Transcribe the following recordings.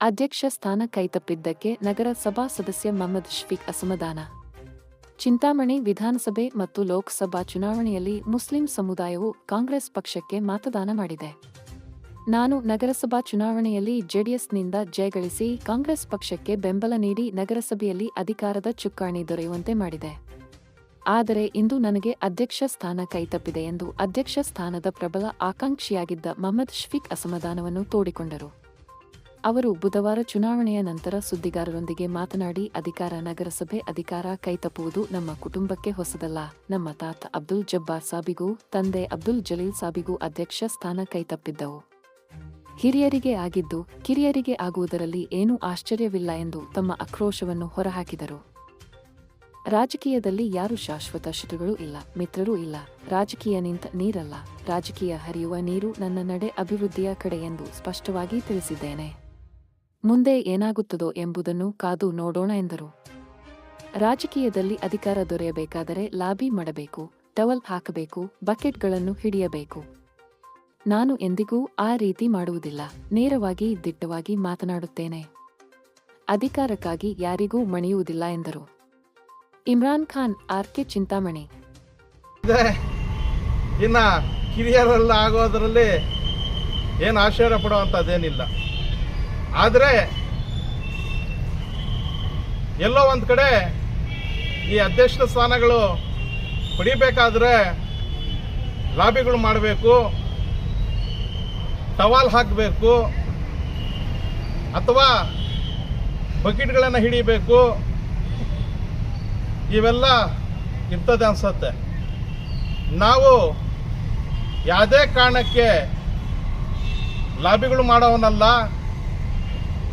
ಅಧ್ಯಕ್ಷ ಸ್ಥಾನ ಕೈತಪ್ಪಿದ್ದಕ್ಕೆ ನಗರಸಭಾ ಸದಸ್ಯ ಮಹಮ್ಮದ್ ಶಫೀಕ್ ಅಸಮಾಧಾನ. ಚಿಂತಾಮಣಿ ವಿಧಾನಸಭೆ ಮತ್ತು ಲೋಕಸಭಾ ಚುನಾವಣೆಯಲ್ಲಿ ಮುಸ್ಲಿಂ ಸಮುದಾಯವು ಕಾಂಗ್ರೆಸ್ ಪಕ್ಷಕ್ಕೆ ಮತದಾನ ಮಾಡಿದೆ. ನಾನು ನಗರಸಭಾ ಚುನಾವಣೆಯಲ್ಲಿ ಜೆಡಿಎಸ್ನಿಂದ ಜಯಗಳಿಸಿ ಕಾಂಗ್ರೆಸ್ ಪಕ್ಷಕ್ಕೆ ಬೆಂಬಲ ನೀಡಿ ನಗರಸಭೆಯಲ್ಲಿ ಅಧಿಕಾರದ ಚುಕ್ಕಾಣಿ ದೊರೆಯುವಂತೆ ಮಾಡಿದೆ. ಆದರೆ ಇಂದು ನನಗೆ ಅಧ್ಯಕ್ಷ ಸ್ಥಾನ ಕೈತಪ್ಪಿದೆ ಎಂದು ಅಧ್ಯಕ್ಷ ಸ್ಥಾನದ ಪ್ರಬಲ ಆಕಾಂಕ್ಷಿಯಾಗಿದ್ದ ಮಹಮ್ಮದ್ ಶಫೀಕ್ ಅಸಮಾಧಾನವನ್ನು ತೋಡಿಕೊಂಡರು. ಅವರು ಬುಧವಾರ ಚುನಾವಣೆಯ ನಂತರ ಸುದ್ದಿಗಾರರೊಂದಿಗೆ ಮಾತನಾಡಿ, ಅಧಿಕಾರ ನಗರಸಭೆ ಅಧಿಕಾರ ಕೈತಪ್ಪುವುದು ನಮ್ಮ ಕುಟುಂಬಕ್ಕೆ ಹೊಸದಲ್ಲ. ನಮ್ಮ ತಾತ ಅಬ್ದುಲ್ ಜಬ್ಬಾರ್ ಸಾಬಿಗೂ, ತಂದೆ ಅಬ್ದುಲ್ ಜಲೀಲ್ ಸಾಬಿಗೂ ಅಧ್ಯಕ್ಷ ಸ್ಥಾನ ಕೈತಪ್ಪಿದ್ದವು. ಹಿರಿಯರಿಗೆ ಆಗಿದ್ದು, ಕಿರಿಯರಿಗೆ ಆಗುವುದರಲ್ಲಿ ಏನೂ ಆಶ್ಚರ್ಯವಿಲ್ಲ ಎಂದು ತಮ್ಮ ಆಕ್ರೋಶವನ್ನು ಹೊರಹಾಕಿದರು. ರಾಜಕೀಯದಲ್ಲಿ ಯಾರು ಶಾಶ್ವತ ಶತ್ರುಗಳು ಇಲ್ಲ, ಮಿತ್ರರೂ ಇಲ್ಲ. ರಾಜಕೀಯ ನಿಂತ ನೀರಲ್ಲ. ರಾಜಕೀಯ ಹರಿಯುವ ನೀರು ನನ್ನ ನಡೆ ಅಭಿವೃದ್ಧಿಯ ಕಡೆ ಎಂದು ಸ್ಪಷ್ಟವಾಗಿ ತಿಳಿಸಿದ್ದೇನೆ. ಮುಂದೆ ಏನಾಗುತ್ತದೋ ಎಂಬುದನ್ನು ಕಾದು ನೋಡೋಣ ಎಂದರು. ರಾಜಕೀಯದಲ್ಲಿ ಅಧಿಕಾರ ದೊರೆಯಬೇಕಾದರೆ ಲಾಬಿ ಮಾಡಬೇಕು, ಟವಲ್ ಹಾಕಬೇಕು, ಬಕೆಟ್ಗಳನ್ನು ಹಿಡಿಯಬೇಕು. ನಾನು ಎಂದಿಗೂ ಆ ರೀತಿ ಮಾಡುವುದಿಲ್ಲ, ನೇರವಾಗಿ ದಿಟ್ಟವಾಗಿ ಮಾತನಾಡುತ್ತೇನೆ. ಅಧಿಕಾರಕ್ಕಾಗಿ ಯಾರಿಗೂ ಮಣಿಯುವುದಿಲ್ಲ ಎಂದರು. Imran Khan R K Chintamani. ಇನ್ನ ಕಿರಿಯರೆಲ್ಲ ಆಗೋದರಲ್ಲಿ ಏನು ಆಶ್ಚರ್ಯ ಪಡುವಂಥದ್ದೇನಿಲ್ಲ ಆದರೆ ಎಲ್ಲೋ ಒಂದು ಕಡೆ ಈ ಅಧ್ಯಕ್ಷ ಸ್ಥಾನಗಳು ಪಡಿಬೇಕಾದ್ರೆ ಲಾಬಿಗಳು ಮಾಡಬೇಕು, ಟವಾಲ್ ಹಾಕಬೇಕು, ಅಥವಾ ಬಕೆಟ್ಗಳನ್ನು ಹಿಡಿಬೇಕು. ಇವೆಲ್ಲ ಇರ್ತದೆ ಅನ್ಸತ್ತೆ. ನಾವು ಯಾವುದೇ ಕಾರಣಕ್ಕೆ ಲಾಬಿಗಳು ಮಾಡೋವನಲ್ಲ.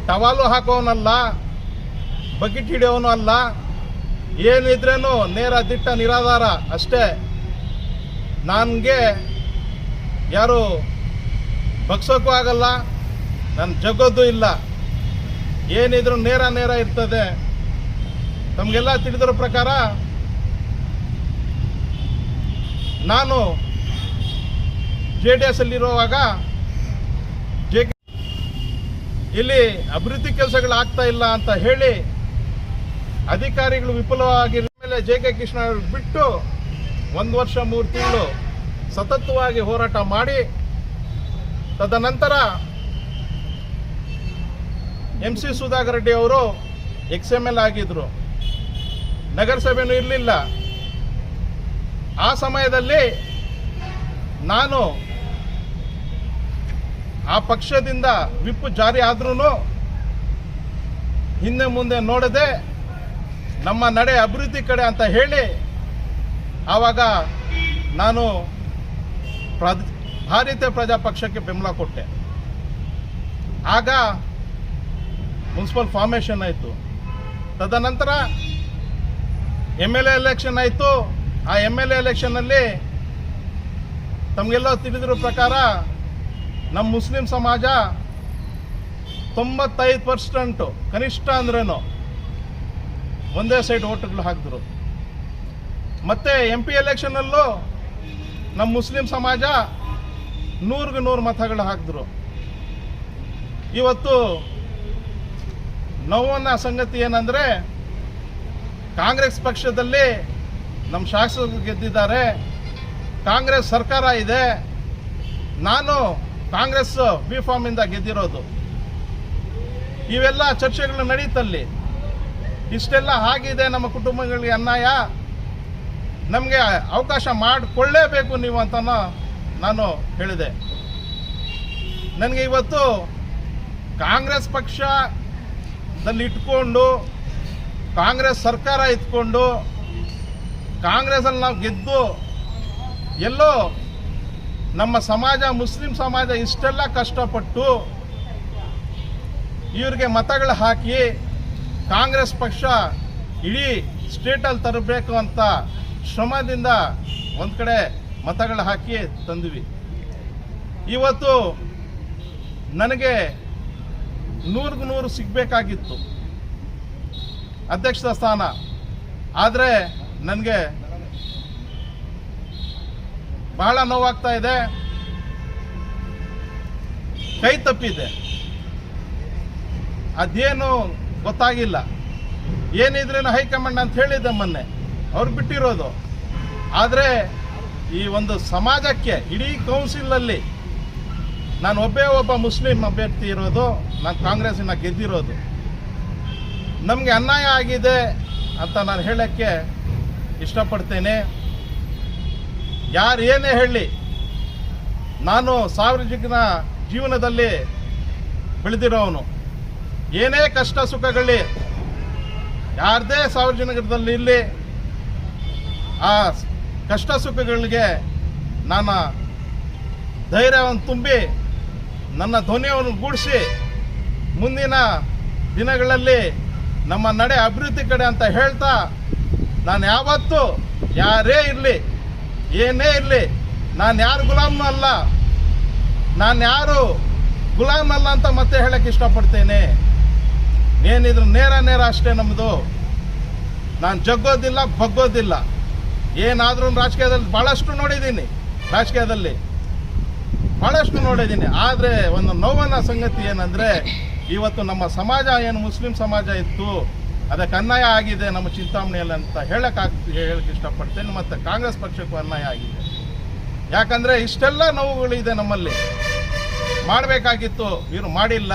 ಟವಾಲು ಹಾಕೋವನಲ್ಲ ಬಕೆಟ್ ಹಿಡಿಯೋನು ಅಲ್ಲ ಏನಿದ್ರೇನು ನೇರ ದಿಟ್ಟ ನಿರಾಧಾರ ಅಷ್ಟೇ. ನನಗೆ ಯಾರು ಬಗ್ಸೋಕ್ಕೂ ಆಗಲ್ಲ ನನ್ನ ಜಗ್ಗೋದು ಇಲ್ಲ. ಏನಿದ್ರು ನೇರ ನೇರ ಇರ್ತದೆ. ತಮಗೆಲ್ಲ ತಿಳಿದಿರೋ ಪ್ರಕಾರ, ನಾನು ಜೆ ಡಿ ಎಸ್ ಅಲ್ಲಿರುವಾಗ ಇಲ್ಲಿ ಅಭಿವೃದ್ಧಿ ಕೆಲಸಗಳು ಆಗ್ತಾ ಇಲ್ಲ ಅಂತ ಹೇಳಿ ಅಧಿಕಾರಿಗಳು ವಿಫಲವಾಗಿರೋ ಮೇಲೆ ಜೆ ಕೆ ಕೃಷ್ಣ ಬಿಟ್ಟು ಒಂದು ವರ್ಷ, ಮೂರು ತಿಂಗಳು ಸತತವಾಗಿ ಹೋರಾಟ ಮಾಡಿ, ತದನಂತರ ಎಂ ಸಿ ಸುಧಾಕರ್ ರೆಡ್ಡಿ ಅವರು ಎಕ್ಸ್ ಎಂ ಎಲ್ ಆಗಿದ್ರು. ನಗರಸಭೆನೂ ಇರಲಿಲ್ಲ. ಆ ಸಮಯದಲ್ಲಿ ನಾನು ಆ ಪಕ್ಷದಿಂದ ವಿಪ್ ಜಾರಿ ಆದ್ರೂ ಹಿಂದೆ ಮುಂದೆ ನೋಡದೆ ನಮ್ಮ ನಡೆ ಅಭಿವೃದ್ಧಿ ಕಡೆ ಅಂತ ಹೇಳಿ ಆವಾಗ ನಾನು ಭಾರತೀಯ ಪ್ರಜಾ ಪಕ್ಷಕ್ಕೆ ಬೆಂಬಲ ಕೊಟ್ಟೆ. ಆಗ ಮುನ್ಸಿಪಲ್ ಫಾರ್ಮೇಷನ್ ಆಯಿತು. ತದನಂತರ ಎಂ ಎಲ್ ಎ ಎಲೆಕ್ಷನ್ ಆಯಿತು. ಆ ಎಂ ಎಲ್ ಎ ಎಲೆಕ್ಷನಲ್ಲಿ ತಮಗೆಲ್ಲ ತಿಳಿದಿರೋ ಪ್ರಕಾರ ನಮ್ಮ ಮುಸ್ಲಿಂ ಸಮಾಜ ತೊಂಬತ್ತೈದು ಪರ್ಸೆಂಟು ಕನಿಷ್ಠ ಅಂದ್ರೇನು? ಒಂದೇ ಸೈಡ್ ಓಟ್ಗಳು ಹಾಕಿದ್ರು. ಮತ್ತೆ ಎಂ ಪಿ ಎಲೆಕ್ಷನಲ್ಲೂ ನಮ್ಮ ಮುಸ್ಲಿಂ ಸಮಾಜ ನೂರಿಗೆ ನೂರು ಮತಗಳು ಹಾಕಿದ್ರು. ಇವತ್ತು ನೋವನ್ನ ಸಂಗತಿ ಏನಂದರೆ, ಕಾಂಗ್ರೆಸ್ ಪಕ್ಷದಲ್ಲಿ ನಮ್ಮ ಶಾಸಕರು ಗೆದ್ದಿದ್ದಾರೆ, ಕಾಂಗ್ರೆಸ್ ಸರ್ಕಾರ ಇದೆ, ನಾನು ಕಾಂಗ್ರೆಸ್, ಬಿ ಫಾರ್ಮ್ ಇಂದ ಗೆದ್ದಿರೋದು. ಇವೆಲ್ಲ ಚರ್ಚೆಗಳು ನಡೀತಲ್ಲಿ. ಇಷ್ಟೆಲ್ಲ ಆಗಿದೆ ನಮ್ಮ ಕುಟುಂಬಗಳಿಗೆ ಅನ್ಯಾಯ. ನಮಗೆ ಅವಕಾಶ ಮಾಡಿಕೊಳ್ಳೇಬೇಕು ನೀವು ಅಂತ ನಾನು ಹೇಳಿದೆ. ನನಗೆ ಇವತ್ತು ಕಾಂಗ್ರೆಸ್ ಪಕ್ಷದಲ್ಲಿ ಇಟ್ಕೊಂಡು, ಕಾಂಗ್ರೆಸ್ ಸರ್ಕಾರ ಇಟ್ಕೊಂಡು ಕಾಂಗ್ರೆಸಲ್ಲಿ ನಾವು ಗೆದ್ದು ಎಲ್ಲೋ ನಮ್ಮ ಸಮಾಜ, ಮುಸ್ಲಿಂ ಸಮಾಜ ಇಷ್ಟೆಲ್ಲ ಕಷ್ಟಪಟ್ಟು ಇವ್ರಿಗೆ ಮತಗಳು ಹಾಕಿ ಕಾಂಗ್ರೆಸ್ ಪಕ್ಷ ಇಡೀ ಸ್ಟೇಟಲ್ಲಿ ತರಬೇಕು ಅಂತ ಶ್ರಮದಿಂದ ಒಂದು ಕಡೆ ಮತಗಳು ಹಾಕಿ ತಂದ್ವಿ. ಇವತ್ತು ನನಗೆ ನೂರಿಗೆ ನೂರು ಸಿಗಬೇಕಾಗಿತ್ತು ಅಧ್ಯಕ್ಷ ಸ್ಥಾನ. ಆದರೆ ನನಗೆ ಬಹಳ ನೋವಾಗ್ತಾ ಇದೆ. ಕೈ ತಪ್ಪಿದೆ. ಅದೇನು ಗೊತ್ತಾಗಿಲ್ಲ. ಏನಿದ್ರೇನು ಹೈಕಮಾಂಡ್ ಅಂತ ಹೇಳಿದ್ದೆ ಮೊನ್ನೆ. ಅವ್ರು ಬಿಟ್ಟಿರೋದು. ಆದರೆ ಈ ಒಂದು ಸಮಾಜಕ್ಕೆ, ಇಡೀ ಕೌನ್ಸಿಲಲ್ಲಿ ನಾನು ಒಬ್ಬೇ ಒಬ್ಬ ಮುಸ್ಲಿಂ ಅಭ್ಯರ್ಥಿ ಇರೋದು, ನಾನು ಕಾಂಗ್ರೆಸ್ಸಿನ ಗೆದ್ದಿರೋದು. ನಮಗೆ ಅನ್ಯಾಯ ಆಗಿದೆ ಅಂತ ನಾನು ಹೇಳಕ್ಕೆ ಇಷ್ಟಪಡ್ತೇನೆ. ಯಾರು ಏನೇ ಹೇಳಿ, ನಾನು ಸಾರ್ವಜನಿಕನ ಜೀವನದಲ್ಲಿ ಬೆಳೆದಿರೋವನು. ಏನೇ ಕಷ್ಟ ಸುಖಗಳಲ್ಲಿ ಯಾರದೇ ಸಾರ್ವಜನಿಕರದಲ್ಲಿ ಇಲ್ಲಿ ಆ ಕಷ್ಟ ಸುಖಗಳಿಗೆ ನಾನು ಧೈರ್ಯವನ್ನು ತುಂಬಿ ನನ್ನ ಧ್ವನಿಯನ್ನು ಗೂಡಿಸಿ ಮುಂದಿನ ದಿನಗಳಲ್ಲಿ ನಮ್ಮ ನಡೆ ಅಭಿವೃದ್ಧಿ ಕಡೆ ಅಂತ ಹೇಳ್ತಾ, ನಾನು ಯಾವತ್ತೂ ಯಾರೇ ಇರಲಿ ಏನೇ ಇರಲಿ, ನಾನು ಯಾರು ಗುಲಾಮ್ ಅಲ್ಲ, ನಾನು ಯಾರು ಗುಲಾಮ್ ಅಲ್ಲ ಅಂತ ಮತ್ತೆ ಹೇಳಕ್ಕೆ ಇಷ್ಟಪಡ್ತೇನೆ. ಏನಿದ್ರು ನೇರ ನೇರ ಅಷ್ಟೇ ನಮ್ಮದು ನಾನು ಜಗ್ಗೋದಿಲ್ಲ, ಬಗ್ಗೋದಿಲ್ಲ. ಏನಾದರೂ ರಾಜಕೀಯದಲ್ಲಿ ಭಾಳಷ್ಟು ನೋಡಿದ್ದೀನಿ, ರಾಜಕೀಯದಲ್ಲಿ ಭಾಳಷ್ಟು ನೋಡಿದ್ದೀನಿ. ಆದರೆ ಒಂದು ನೋವನ್ನ ಸಂಗತಿ ಏನಂದರೆ, ಇವತ್ತು ನಮ್ಮ ಸಮಾಜ ಏನು ಮುಸ್ಲಿಂ ಸಮಾಜ ಇತ್ತು ಅದಕ್ಕೆ ಅನ್ಯಾಯ ಆಗಿದೆ ನಮ್ಮ ಚಿಂತಾಮಣಿಯಲ್ಲಿ ಅಂತ ಹೇಳಕ್ಕಾಗ್ ಹೇಳಕ್ಕೆ ಇಷ್ಟಪಡ್ತೇನೆ. ಮತ್ತು ಕಾಂಗ್ರೆಸ್ ಪಕ್ಷಕ್ಕೂ ಅನ್ಯಾಯ ಆಗಿದೆ. ಯಾಕಂದರೆ ಇಷ್ಟೆಲ್ಲ ನೋವುಗಳಿದೆ ನಮ್ಮಲ್ಲಿ. ಮಾಡಬೇಕಾಗಿತ್ತು, ಇವರು ಮಾಡಿಲ್ಲ.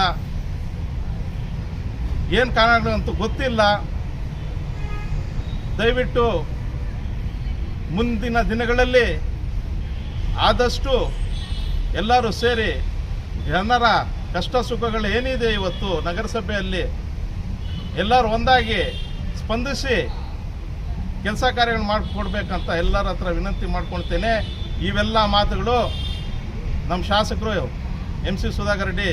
ಏನು ಕಾರಣಗಳಂತೂ ಗೊತ್ತಿಲ್ಲ. ದಯವಿಟ್ಟು ಮುಂದಿನ ದಿನಗಳಲ್ಲಿ ಆದಷ್ಟು ಎಲ್ಲರೂ ಸೇರಿ ಜನರ ಕಷ್ಟ ಸುಖಗಳು ಏನಿದೆ ಇವತ್ತು ನಗರಸಭೆಯಲ್ಲಿ ಎಲ್ಲರೂ ಒಂದಾಗಿ ಸ್ಪಂದಿಸಿ ಕೆಲಸ ಕಾರ್ಯಗಳು ಮಾಡಿಕೊಡ್ಬೇಕಂತ ಎಲ್ಲರ ಹತ್ರ ವಿನಂತಿ ಮಾಡ್ಕೊಳ್ತೇನೆ. ಇವೆಲ್ಲ ಮಾತುಗಳು ನಮ್ಮ ಶಾಸಕರು ಎಂ ಸಿ ಸುಧಾಕರ್ ರೆಡ್ಡಿ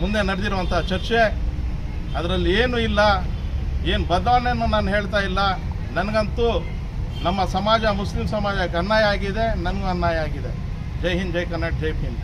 ಮುಂದೆ ನಡೆದಿರುವಂಥ ಚರ್ಚೆ. ಅದರಲ್ಲಿ ಏನೂ ಇಲ್ಲ, ಏನು ಬದಲಾವಣೆಯನ್ನು ನಾನು ಹೇಳ್ತಾ ಇಲ್ಲ. ನನಗಂತೂ ನಮ್ಮ ಸಮಾಜ ಮುಸ್ಲಿಂ ಸಮಾಜಕ್ಕೆ ಅನ್ಯಾಯ ಆಗಿದೆ, ನನಗೂ ಅನ್ಯಾಯ ಆಗಿದೆ. ಜೈ ಹಿಂದ್, ಜೈ ಕನ್ನಡ ಜೈ ಹಿಂದ್